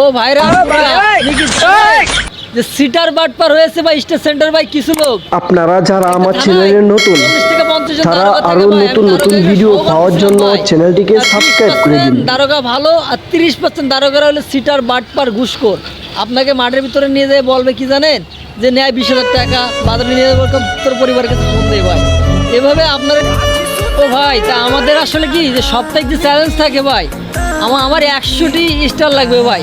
ও ভাইরা যে seater but পার হয়েছে বা স্টেট সেন্টার ভাই কিছু লোক। আপনারা যারা আমার চ্যানেলে নতুন থেকে তারা দারোগা আরও নতুন নতুন ভিডিও পাওয়ার জন্য চ্যানেলটিকে সাবস্ক্রাইব করে দিন। দারোগা ভালো আর তিরিশ পার্সেন্ট দারোগারা হলে সিটার বাটপার ঘুষখোর। আপনাকে মাঠের ভিতরে নিয়ে যেয়ে বলবে কি জানেন? যে নেয় বিশ হাজার টাকা বাজারে নিয়ে যাব তোর পরিবারের কাছে ফোন দেয় ভাই। এভাবে আপনার ও ভাই তা আমাদের আসলে কি? যে সপ্তাহে যে চ্যালেঞ্জ থাকে ভাই। আমার আমার একশোটি স্টার লাগবে ভাই।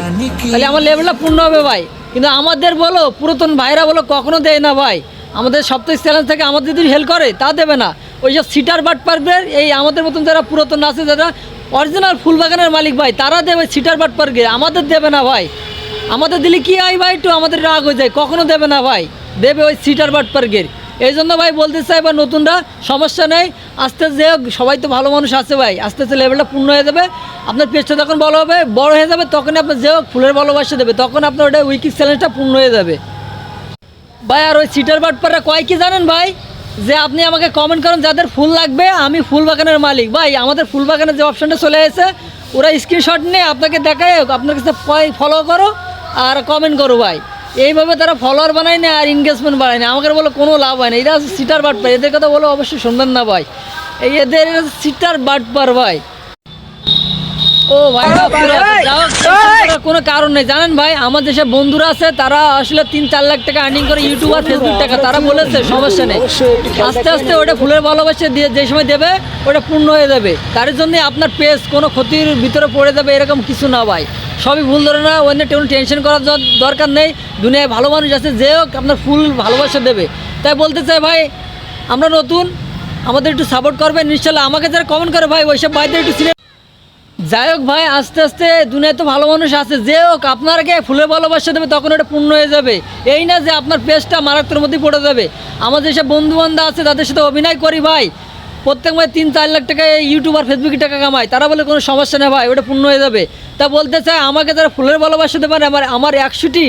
তাহলে আমার লেভেলটা পূর্ণ হবে ভাই। কিন্তু আমাদের বলো, পুরাতন ভাইরা বলো, কখনো দেয় না ভাই। আমাদের সপ্তাহে চ্যালেঞ্জ থাকে, আমাদের যদি হেল্প করে, তা দেবে না। ওই সব সিটার বাট পারবে এই আমাদের মতন যারা পুরাতন আছে, যারা অরিজিনাল ফুলবাগানের মালিক ভাই, তারা দেবে সিটার বাট পারবে আমাদের দেবে না ভাই। আমাদের দিলে কী হয় ভাই, একটু আমাদের রাগ হয়ে যায়। কখনো দেবে না ভাই। দেবে ওই সিটার বাট পার্কের এই জন্য ভাই বলতে চাই বা নতুনরা, সমস্যা নেই, আস্তে যে সবাই তো ভালো মানুষ আছে ভাই, আস্তে আস্তে লেভেলটা পূর্ণ হয়ে যাবে। আপনার পেজটা যখন বড় হবে, বড় হয়ে যাবে তখন আপনার যে ফুলের ভালোবাসা দেবে, তখন আপনার ওটা উইকিক চ্যালেঞ্জটা পূর্ণ হয়ে যাবে। ভাই, আর ওই সিটার বাটপাররা কয় কি জানেন ভাই? যে আপনি আমাকে কমেন্ট করেন, যাদের ফুল লাগবে, আমি ফুল বাগানের মালিক। ভাই, আমাদের ফুল বাগানের যে অপশানটা চলে এসেছে, ওরা স্ক্রিনশট নিয়ে আপনাকে দেখায় আপনার কাছে ফলো করো আর কমেন্ট করো ভাই। এইভাবে তারা ফলোয়ার বানায় না আর এনগেজমেন্ট বাড়ায় না আমাকে বলো কোনো লাভ হয় না এরা সিটার বাটপার এদের কথা বলো অবশ্যই শুনবেন না ভাই এই এদের সিটার বাট পার ভাই ও ভাই কোনো কারণ নেই। জানেন ভাই আমার যেসব বন্ধুরা আছে তারা আসলে তিন চার লাখ টাকা আর্নিং করে ইউটিউব আর ফেসবুক টাকা তারা বলেছে সমস্যা নেই। আস্তে আস্তে ওটা ফুলের ভালোবাসা দিয়ে যে সময় দেবে ওটা পূর্ণ হয়ে যাবে। তার জন্যই আপনার পেজ কোনো ক্ষতির ভিতরে পড়ে যাবে এরকম কিছু না ভাই। সবই ভুল ধরে না অন্য কোনো টেনশন করার দরকার নেই। দুনিয়ায় ভালো মানুষ আছে যে হোক আপনার ফুল ভালোবাসা দেবে। তাই বলতে চাই ভাই আমরা নতুন আমাদের একটু সাপোর্ট করবেন। ইনশাল্লাহ আমাকে যারা কমেন্ট করে ভাই ওইসব ভাইদের একটু যাই হোক ভাই, আস্তে আস্তে দুনিয়ায় তো ভালো মানুষ আছে। যে হোক, আপনাকে ফুলের ভালোবাসা দেবে, তখন ওটা পূর্ণ হয়ে যাবে। এই না যে আপনার পেজটা মারাত্মর মধ্যে পড়ে যাবে। আমার যেসব বন্ধু বান্ধব আছে, তাদের সাথে অভিনয় করি ভাই। প্রত্যেক মাসে তিন, চার লাখ টাকা ইউটিউব আর ফেসবুকে টাকা কামায়। তারা বলে কোনো সমস্যা নেই ভাই, ওটা পূর্ণ হয়ে যাবে। তা বলতে চাই, আমাকে যারা ফুলের ভালোবাসা দেবেন আমার আমার একশোটি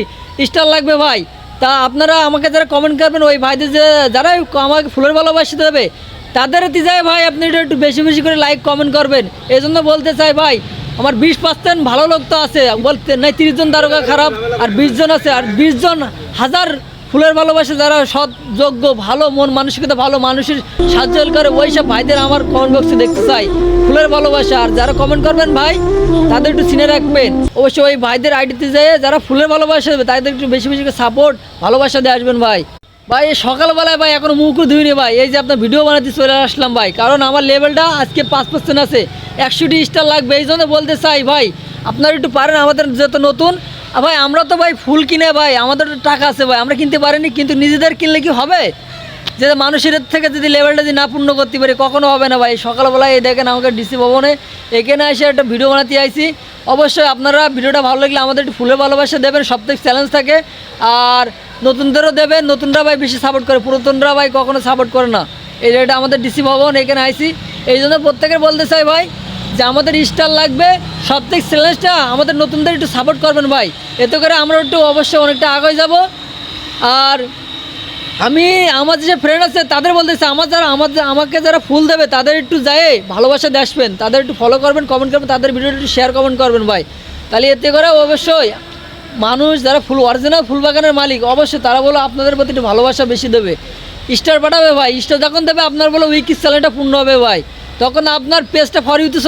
স্টার লাগবে ভাই। তা আপনারা আমাকে যারা কমেন্ট করবেন, ওই ভাইদের যে, যারা আমাকে ফুলের ভালোবাসা দেবে তাদের যায় ভাই, আপনি এটা একটু বেশি বেশি করে লাইক কমেন্ট করবেন। এই জন্য বলতে চাই ভাই, আমার বিশ পার্সেন্ট ভালো লোক তো আছে, বলতে নাই, তিরিশ জন দারোগা খারাপ, আর বিশ জন আছে, আর বিশ জন হাজার ফুলের ভালোবাসে যারা সৎ, যোগ্য, ভালো মন, মানসিকতা ভালো মানুষের সাহায্য করে ওই সব ভাইদের আমার কমেন্ট বক্সে দেখতে চাই। ফুলের ভালোবাসা, আর যারা কমেন্ট করবেন ভাই, তাদের একটু চিনে রাখবেন। অবশ্যই ওই ভাইদের আইডিতে যেয়ে যারা ফুলের ভালোবাসা দেবে তাদের একটু বেশি বেশি সাপোর্ট ভালোবাসা দিয়ে আসবেন ভাই। ভাই সকালবেলায় ভাই এখনও মুখও ধুইনি ভাই। এই যে আপনার ভিডিও বানাতে চলে আসলাম ভাই। কারণ আমার লেভেলটা আজকে পাঁচ পার্সেন্ট আছে। একশোটি স্টার লাগবে, এই জন্য বলতে চাই ভাই, আপনারা একটু পারেন, আমাদের যত নতুন। ভাই, আমরা তো ভাই ফুল কিনে ভাই, আমাদের টাকা আছে ভাই, আমরা কিনতে পারিনি, কিন্তু নিজেদের কিনলে কি হবে? যে মানুষের থেকে যদি লেভেলটা যদি না পূর্ণ করতে পারি, কখনো হবে না ভাই। সকালবেলায় এই দেখেন আমাকে ডিসি ভবনে, এখানে এসে একটা ভিডিও বানাতে আইছি। অবশ্যই আপনারা ভিডিওটা ভালো লাগলে আমাদের একটু ফুলের ভালোবাসা দেবেন সপ্তাহে চ্যালেঞ্জ থাকে। আর নতুনদেরও দেবেন নতুনরা ভাই বেশি সাপোর্ট করে, পুরাতনরা ভাই কখনো সাপোর্ট করে না। এই এটা আমাদের ডিসি ভবন, এখানে আইসি। এই জন্য প্রত্যেকের বলতে চাই ভাই, যে আমাদের স্টার লাগবে সপ্তাহে চ্যালেঞ্জটা আমাদের নতুনদের একটু সাপোর্ট করবেন ভাই। এতে করে আমরা একটু অবশ্যই অনেকটা আগে যাব। আর আমি, আমার যে ফ্রেন্ড আছে, তাদের বলতেছে আমার যারা, আমার আমাকে যারা ফুল দেবে, তাদের একটু যায় ভালোবাসা দেখবেন তাদের একটু ফলো করবেন কমেন্ট করবেন, তাদের ভিডিওটা একটু শেয়ার কমেন্ট করবেন ভাই। তাহলে এতে করে অবশ্যই মানুষ যারা ফুল অরিজিনাল ফুল বাগানের মালিক, অবশ্যই তারা বলো আপনাদের প্রতি একটু ভালোবাসা বেশি দেবে। স্টার পাঠাবে ভাই স্টার যখন দেবে আপনার বলো উইকিস চ্যানেলটা পূর্ণ হবে ভাই। তখন আপনার পেজটা ফর ইউতে